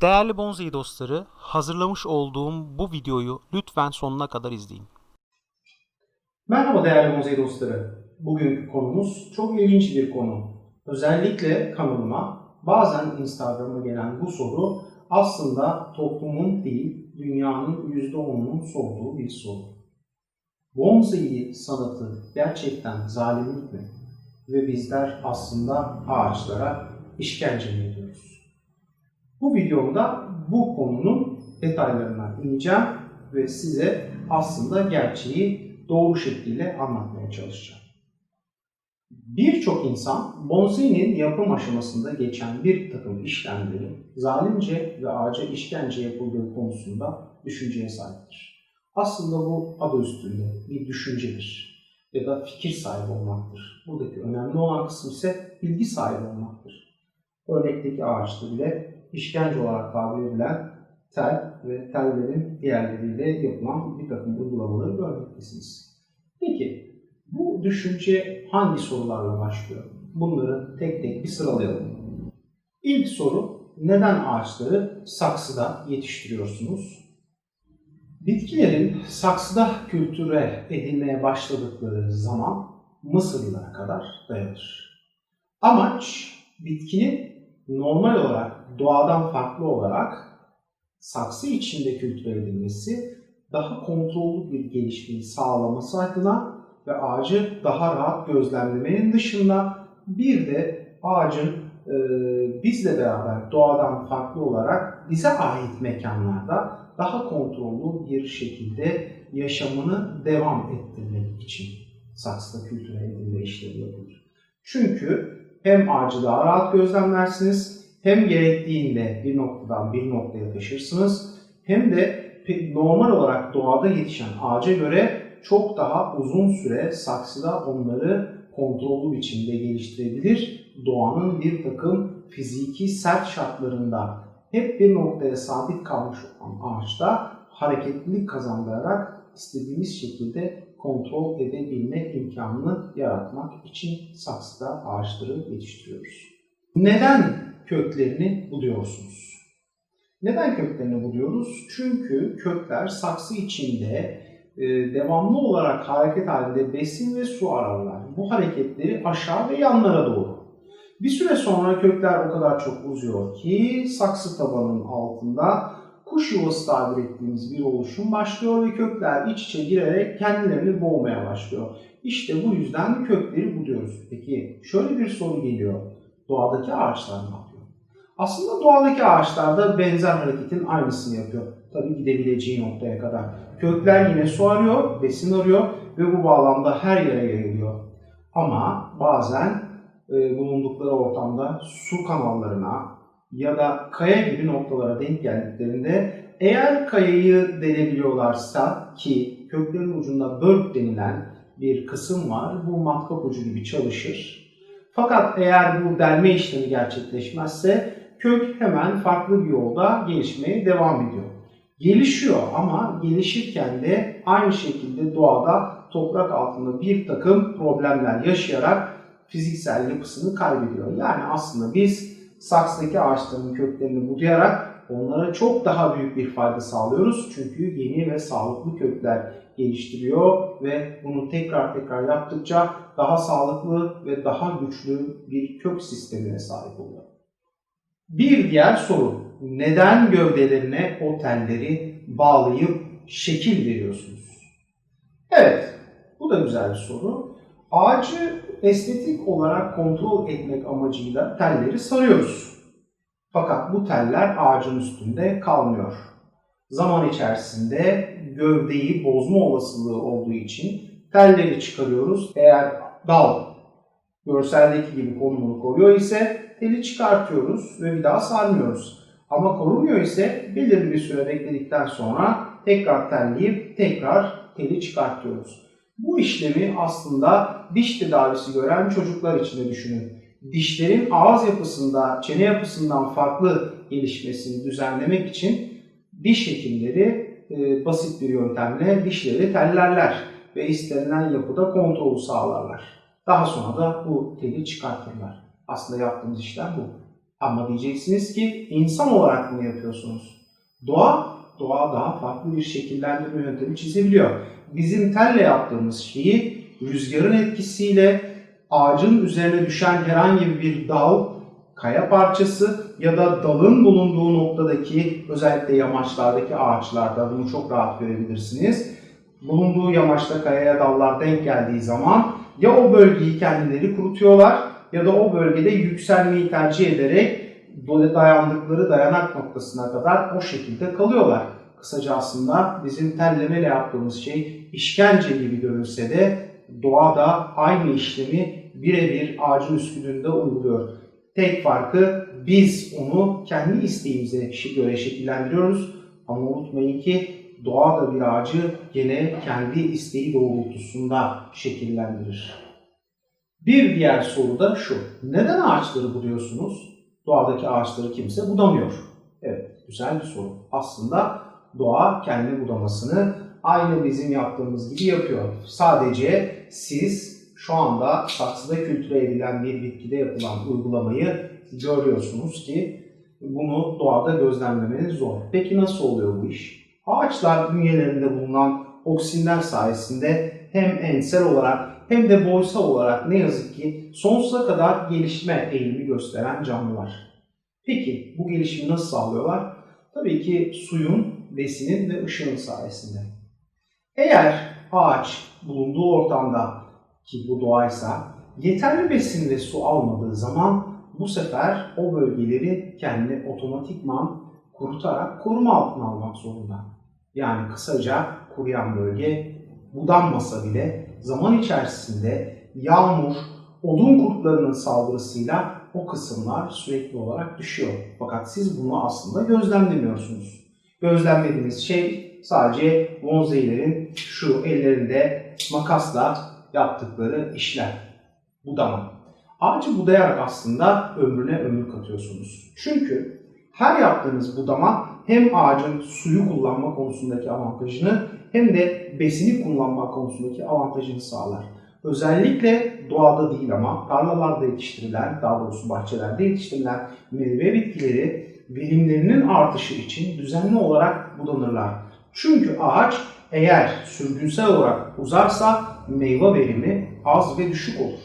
Değerli bonsai dostları, hazırlamış olduğum bu videoyu lütfen sonuna kadar izleyin. Merhaba değerli mozey dostları. Bugünkü konumuz çok ilginç bir konu. Özellikle kanalıma bazen Instagram'a gelen bu soru aslında toplumun değil dünyanın %10'unun sorduğu bir soru. Bonsai sanatı gerçekten zalimlik mi? Ve bizler aslında ağaçlara işkence mi? Bu videomda bu konunun detaylarına ineceğim ve size aslında gerçeği doğru şekilde anlatmaya çalışacağım. Birçok insan bonsai'nin yapım aşamasında geçen bir takım işlemleri zalimce ve ağaca işkence yapıldığı konusunda düşünceye sahiptir. Aslında bu adı üstünde bir düşüncedir ya da fikir sahibi olmaktır. Buradaki önemli olan kısım ise bilgi sahibi olmaktır. Örnekteki ağaçta bile işkence olarak tabir edilen tel ve tellerin diğerleriyle yapılan bir takım uygulamaları görmektesiniz. Peki bu düşünce hangi sorularla başlıyor? Bunları tek tek bir sıralayalım. İlk soru neden ağaçları saksıda yetiştiriyorsunuz? Bitkilerin saksıda kültüre edilmeye başladıkları zaman Mısırlılara kadar dayanır. Amaç bitkinin normal olarak doğadan farklı olarak saksı içinde kültüre edilmesi daha kontrollü bir gelişmeyi sağlaması adına ve ağacı daha rahat gözlemlemenin dışında bir de ağacın e, bizle beraber doğadan farklı olarak bize ait mekanlarda daha kontrollü bir şekilde yaşamını devam ettirmek için saksıda kültüre edilme işlemi yapılır. Çünkü hem ağacı daha rahat gözlemlersiniz hem gerektiğinde bir noktadan bir noktaya taşırsınız hem de normal olarak doğada yetişen ağaca göre çok daha uzun süre saksıda onları kontrollü biçimde geliştirebilir. Doğanın bir takım fiziki sert şartlarında hep bir noktaya sabit kalmış olan ağaçta hareketlilik kazandırarak istediğimiz şekilde kontrol edebilme imkanını yaratmak için saksıda ağaçları yetiştiriyoruz. Neden köklerini buluyorsunuz? Neden köklerini buluyoruz? Çünkü kökler saksı içinde e, devamlı olarak hareket halinde besin ve su ararlar. Bu hareketleri aşağı ve yanlara doğru. Bir süre sonra kökler o kadar çok uzuyor ki saksı tabanının altında kuş yuvası tabir ettiğimiz bir oluşum başlıyor ve kökler iç içe girerek kendilerini boğmaya başlıyor. İşte bu yüzden kökleri buluyoruz. Peki şöyle bir soru geliyor. Doğadaki ağaçlar ne yapıyor? Aslında doğadaki ağaçlar da benzer hareketin aynısını yapıyor. Tabii gidebileceği noktaya kadar. Kökler yine su arıyor, besin arıyor ve bu bağlamda her yere yayılıyor. Ama bazen e, bulundukları ortamda su kanallarına ya da kaya gibi noktalara denk geldiklerinde eğer kayayı delebiliyorlarsa ki köklerin ucunda bölk denilen bir kısım var. Bu matkap ucu gibi çalışır. Fakat eğer bu delme işlemi gerçekleşmezse kök hemen farklı bir yolda gelişmeye devam ediyor. Gelişiyor ama gelişirken de aynı şekilde doğada toprak altında bir takım problemler yaşayarak fiziksel yapısını kaybediyor. Yani aslında biz saksıdaki ağaçların köklerini budayarak onlara çok daha büyük bir fayda sağlıyoruz. Çünkü yeni ve sağlıklı kökler geliştiriyor ve bunu tekrar tekrar yaptıkça daha sağlıklı ve daha güçlü bir kök sistemine sahip oluyor. Bir diğer soru, neden gövdelerine o telleri bağlayıp şekil veriyorsunuz? Evet, bu da güzel bir soru. Ağacı estetik olarak kontrol etmek amacıyla telleri sarıyoruz. Fakat bu teller ağacın üstünde kalmıyor. Zaman içerisinde gövdeyi bozma olasılığı olduğu için telleri çıkarıyoruz. Eğer dal görseldeki gibi konumunu koruyor ise teli çıkartıyoruz ve bir daha sarmıyoruz. Ama korumuyor ise belirli bir süre bekledikten sonra tekrar telleyip tekrar teli çıkartıyoruz. Bu işlemi aslında diş tedavisi gören çocuklar için de düşünün. Dişlerin ağız yapısında, çene yapısından farklı gelişmesini düzenlemek için diş hekimleri e, basit bir yöntemle dişleri tellerler ve istenilen yapıda kontrolü sağlarlar. Daha sonra da bu teli çıkartırlar. Aslında yaptığımız işlem bu. Ama diyeceksiniz ki insan olarak bunu yapıyorsunuz. Doğa, doğa daha farklı bir şekillendirme yöntemi çizebiliyor. Bizim telle yaptığımız şeyi rüzgarın etkisiyle ağacın üzerine düşen herhangi bir dal, kaya parçası ya da dalın bulunduğu noktadaki özellikle yamaçlardaki ağaçlarda bunu çok rahat görebilirsiniz. Bulunduğu yamaçta kayaya dallar denk geldiği zaman ya o bölgeyi kendileri kurutuyorlar ya da o bölgede yükselmeyi tercih ederek dayandıkları dayanak noktasına kadar o şekilde kalıyorlar. Kısaca aslında bizim tellemeyle yaptığımız şey işkence gibi görünse de doğada aynı işlemi birebir ağacın üstünde uyguluyor. Tek farkı biz onu kendi isteğimize göre şekillendiriyoruz. Ama unutmayın ki doğa da bir ağacı gene kendi isteği doğrultusunda şekillendirir. Bir diğer soru da şu. Neden ağaçları buduyorsunuz? Doğadaki ağaçları kimse budamıyor. Evet, güzel bir soru. Aslında doğa kendi budamasını aynı bizim yaptığımız gibi yapıyor. Sadece siz şu anda saksıda kültüre edilen bir bitkide yapılan uygulamayı görüyorsunuz ki bunu doğada gözlemlemeniz zor. Peki nasıl oluyor bu iş? Ağaçlar bünyelerinde bulunan oksinler sayesinde hem ensel olarak hem de boysal olarak ne yazık ki sonsuza kadar gelişme eğilimi gösteren canlılar. Peki bu gelişimi nasıl sağlıyorlar? Tabii ki suyun, besinin ve ışığın sayesinde. Eğer ağaç bulunduğu ortamda ki bu doğaysa yeterli besin ve su almadığı zaman bu sefer o bölgeleri kendi otomatikman kurutarak koruma altına almak zorunda. Yani kısaca kuruyan bölge budanmasa bile zaman içerisinde yağmur, odun kurtlarının saldırısıyla o kısımlar sürekli olarak düşüyor. Fakat siz bunu aslında gözlemlemiyorsunuz. Gözlemlediğiniz şey sadece bonsailerin şu ellerinde makasla yaptıkları işler. Budama. Ağacı budayarak aslında ömrüne ömür katıyorsunuz. Çünkü her yaptığınız budama hem ağacın suyu kullanma konusundaki avantajını hem de besini kullanma konusundaki avantajını sağlar. Özellikle doğada değil ama tarlalarda yetiştirilen, daha doğrusu bahçelerde yetiştirilen meyve bitkileri verimlerinin artışı için düzenli olarak budanırlar. Çünkü ağaç eğer sürgünsel olarak uzarsa meyve verimi az ve düşük olur.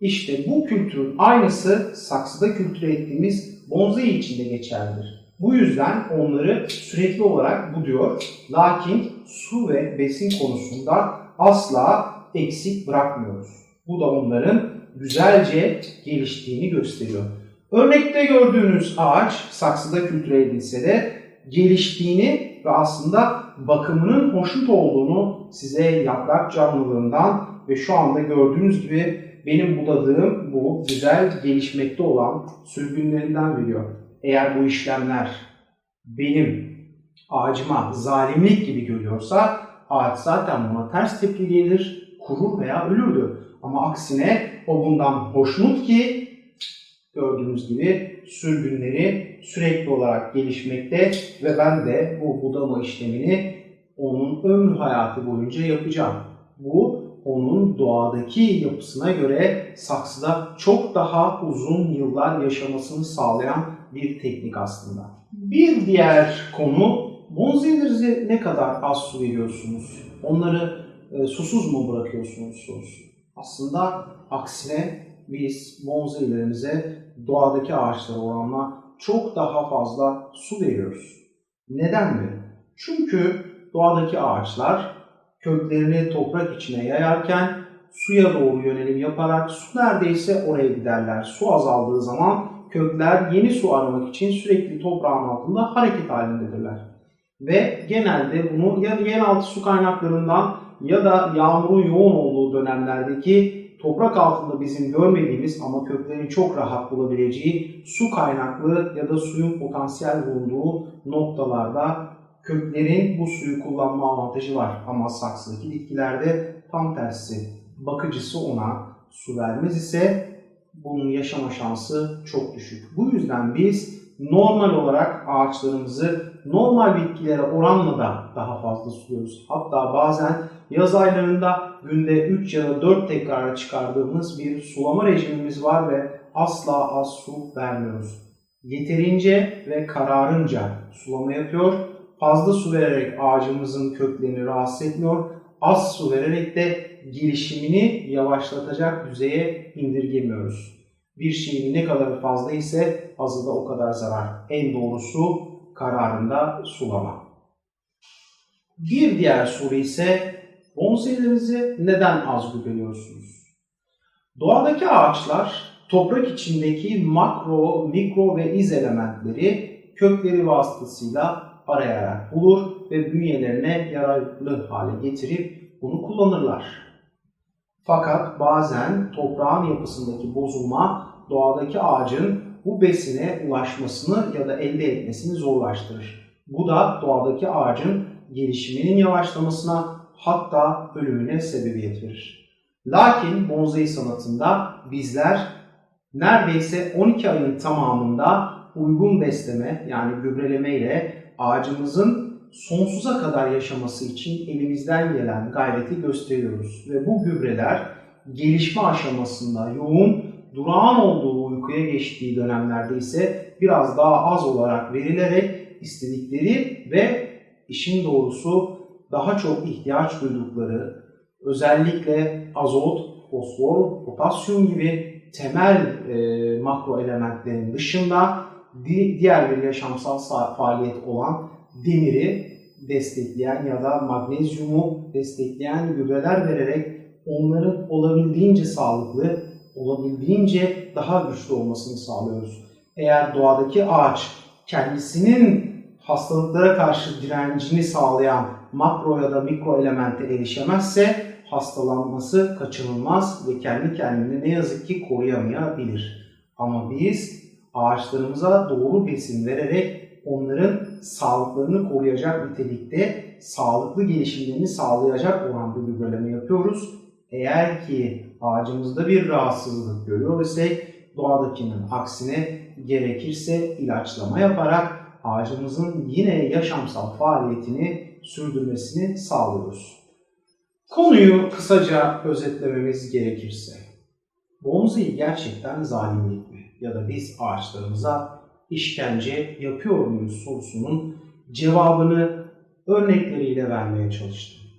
İşte bu kültürün aynısı saksıda kültüre ettiğimiz bonsai için de geçerlidir. Bu yüzden onları sürekli olarak buduyor. Lakin su ve besin konusunda asla eksik bırakmıyoruz. Bu da onların güzelce geliştiğini gösteriyor. Örnekte gördüğünüz ağaç saksıda kültüre edilse de geliştiğini ve aslında bakımının hoşnut olduğunu size yaprak canlılığından ve şu anda gördüğünüz gibi benim budadığım bu güzel gelişmekte olan sürgünlerinden veriyor. Eğer bu işlemler benim ağacıma zalimlik gibi görüyorsa ağaç zaten buna ters tepki gelir, kurur veya ölürdü. Ama aksine o bundan hoşnut ki gördüğünüz gibi sürgünleri sürekli olarak gelişmekte ve ben de bu budama işlemini onun ömrü hayatı boyunca yapacağım. Bu onun doğadaki yapısına göre saksıda çok daha uzun yıllar yaşamasını sağlayan bir teknik aslında. Bir diğer konu bonzailerinize ne kadar az su veriyorsunuz? Onları e, susuz mu bırakıyorsunuz sorusu. Aslında aksine biz bonsailerimize doğadaki ağaçlara oranla çok daha fazla su veriyoruz. Neden mi? Çünkü doğadaki ağaçlar köklerini toprak içine yayarken suya doğru yönelim yaparak su neredeyse oraya giderler. Su azaldığı zaman kökler yeni su aramak için sürekli toprağın altında hareket halindedirler. Ve genelde bunu ya yeraltı su kaynaklarından ya da yağmurun yoğun olduğu dönemlerdeki toprak altında bizim görmediğimiz ama köklerin çok rahat bulabileceği su kaynaklı ya da suyun potansiyel bulunduğu noktalarda köklerin bu suyu kullanma avantajı var. Ama saksıdaki bitkilerde tam tersi. Bakıcısı ona su vermez ise bunun yaşama şansı çok düşük. Bu yüzden biz normal olarak ağaçlarımızı normal bitkilere oranla da daha fazla suluyoruz. Hatta bazen yaz aylarında günde 3 ya da 4 tekrar çıkardığımız bir sulama rejimimiz var ve asla az su vermiyoruz. Yeterince ve kararınca sulama yapıyor. Fazla su vererek ağacımızın köklerini rahatsız etmiyor. Az su vererek de gelişimini yavaşlatacak düzeye indirgemiyoruz. Bir şeyin ne kadar fazla ise azı da o kadar zarar. En doğrusu kararında sulama. Bir diğer soru ise bonsailerinizi neden az gübreliyorsunuz? Doğadaki ağaçlar toprak içindeki makro, mikro ve iz elementleri kökleri vasıtasıyla arayarak bulur ve bünyelerine yararlı hale getirip bunu kullanırlar. Fakat bazen toprağın yapısındaki bozulma doğadaki ağacın bu besine ulaşmasını ya da elde etmesini zorlaştırır. Bu da doğadaki ağacın gelişiminin yavaşlamasına hatta ölümüne sebebiyet verir. Lakin bonsai sanatında bizler neredeyse 12 ayın tamamında uygun besleme yani gübreleme ile ağacımızın sonsuza kadar yaşaması için elimizden gelen gayreti gösteriyoruz. Ve bu gübreler gelişme aşamasında yoğun, durağan olduğu uykuya geçtiği dönemlerde ise biraz daha az olarak verilerek istedikleri ve işin doğrusu daha çok ihtiyaç duydukları özellikle azot, fosfor, potasyum gibi temel e, makro elementlerin dışında di- diğer bir yaşamsal sa- faaliyet olan demiri destekleyen ya da magnezyumu destekleyen gübreler vererek onların olabildiğince sağlıklı, olabildiğince daha güçlü olmasını sağlıyoruz. Eğer doğadaki ağaç kendisinin hastalıklara karşı direncini sağlayan makro ya da mikro elemente erişemezse hastalanması kaçınılmaz ve kendi kendini ne yazık ki koruyamayabilir. Ama biz ağaçlarımıza doğru besin vererek onların sağlıklarını koruyacak nitelikte sağlıklı gelişimlerini sağlayacak oranda gübreleme yapıyoruz. Eğer ki ağacımızda bir rahatsızlık görüyor isek doğadakinin aksine gerekirse ilaçlama yaparak ağacımızın yine yaşamsal faaliyetini sürdürmesini sağlıyoruz. Konuyu kısaca özetlememiz gerekirse, bonsai gerçekten zalimlik mi? Ya da biz ağaçlarımıza işkence yapıyor muyuz sorusunun cevabını örnekleriyle vermeye çalıştım.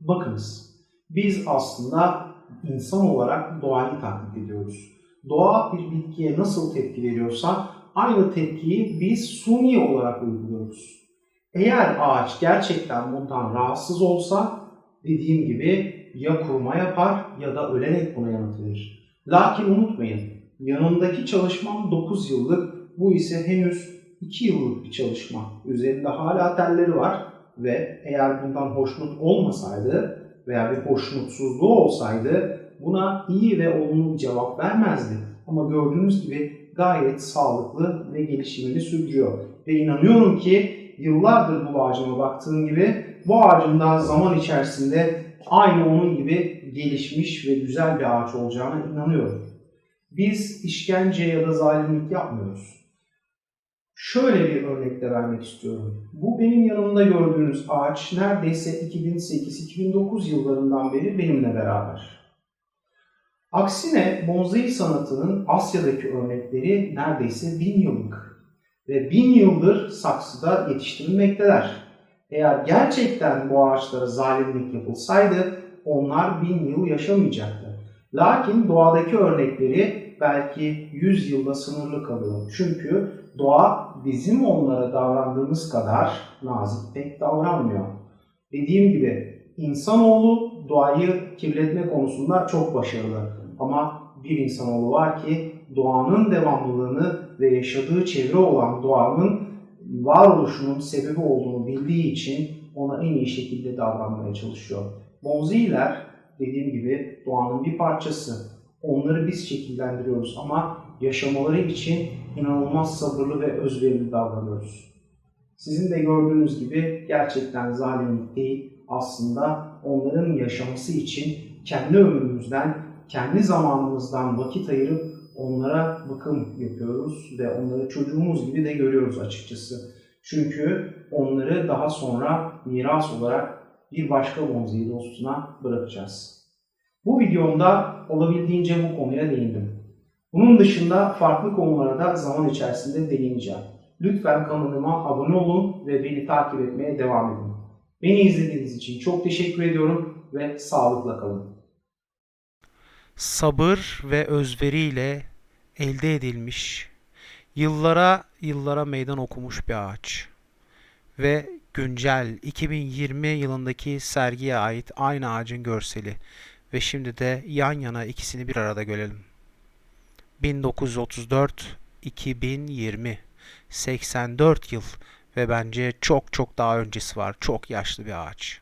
Bakınız, biz aslında insan olarak doğayı taklit ediyoruz. Doğa bir bitkiye nasıl tepki veriyorsa aynı tepkiyi biz suni olarak uyguluyoruz. Eğer ağaç gerçekten bundan rahatsız olsa dediğim gibi ya kurma yapar ya da ölerek buna yanıt verir. Lakin unutmayın yanındaki çalışmam 9 yıllık bu ise henüz 2 yıllık bir çalışma. Üzerinde hala telleri var ve eğer bundan hoşnut olmasaydı veya bir hoşnutsuzluğu olsaydı buna iyi ve olumlu cevap vermezdi. Ama gördüğünüz gibi gayet sağlıklı ve gelişimini sürdürüyor. Ve inanıyorum ki yıllardır bu ağacıma baktığım gibi bu ağacın da zaman içerisinde aynı onun gibi gelişmiş ve güzel bir ağaç olacağına inanıyorum. Biz işkence ya da zalimlik yapmıyoruz. Şöyle bir örnek de vermek istiyorum. Bu benim yanımda gördüğünüz ağaç neredeyse 2008-2009 yıllarından beri benimle beraber. Aksine bonsai sanatının Asya'daki örnekleri neredeyse bin yıllık ve bin yıldır saksıda yetiştirilmekteler. Eğer gerçekten bu ağaçlara zalimlik yapılsaydı onlar bin yıl yaşamayacaktı. Lakin doğadaki örnekleri belki 100 yılda sınırlı kalıyor. Çünkü doğa bizim onlara davrandığımız kadar nazik pek davranmıyor. Dediğim gibi insanoğlu doğayı kirletme konusunda çok başarılı. Ama bir insanoğlu var ki doğanın devamlılığını ve yaşadığı çevre olan doğanın varoluşunun sebebi olduğunu bildiği için ona en iyi şekilde davranmaya çalışıyor. Bonziler dediğim gibi doğanın bir parçası. Onları biz şekillendiriyoruz ama yaşamaları için inanılmaz sabırlı ve özverili davranıyoruz. Sizin de gördüğünüz gibi gerçekten zalimlik değil, aslında onların yaşaması için kendi ömrümüzden, kendi zamanımızdan vakit ayırıp onlara bakım yapıyoruz ve onları çocuğumuz gibi de görüyoruz açıkçası. Çünkü onları daha sonra miras olarak bir başka bonsai dostuna bırakacağız. Bu videomda olabildiğince bu konuya değindim. Bunun dışında farklı konulara da zaman içerisinde değineceğim. Lütfen kanalıma abone olun ve beni takip etmeye devam edin. Beni izlediğiniz için çok teşekkür ediyorum ve sağlıkla kalın. sabır ve özveriyle elde edilmiş, yıllara yıllara meydan okumuş bir ağaç. Ve güncel 2020 yılındaki sergiye ait aynı ağacın görseli. Ve şimdi de yan yana ikisini bir arada görelim. 1934-2020 84 yıl ve bence çok çok daha öncesi var. Çok yaşlı bir ağaç.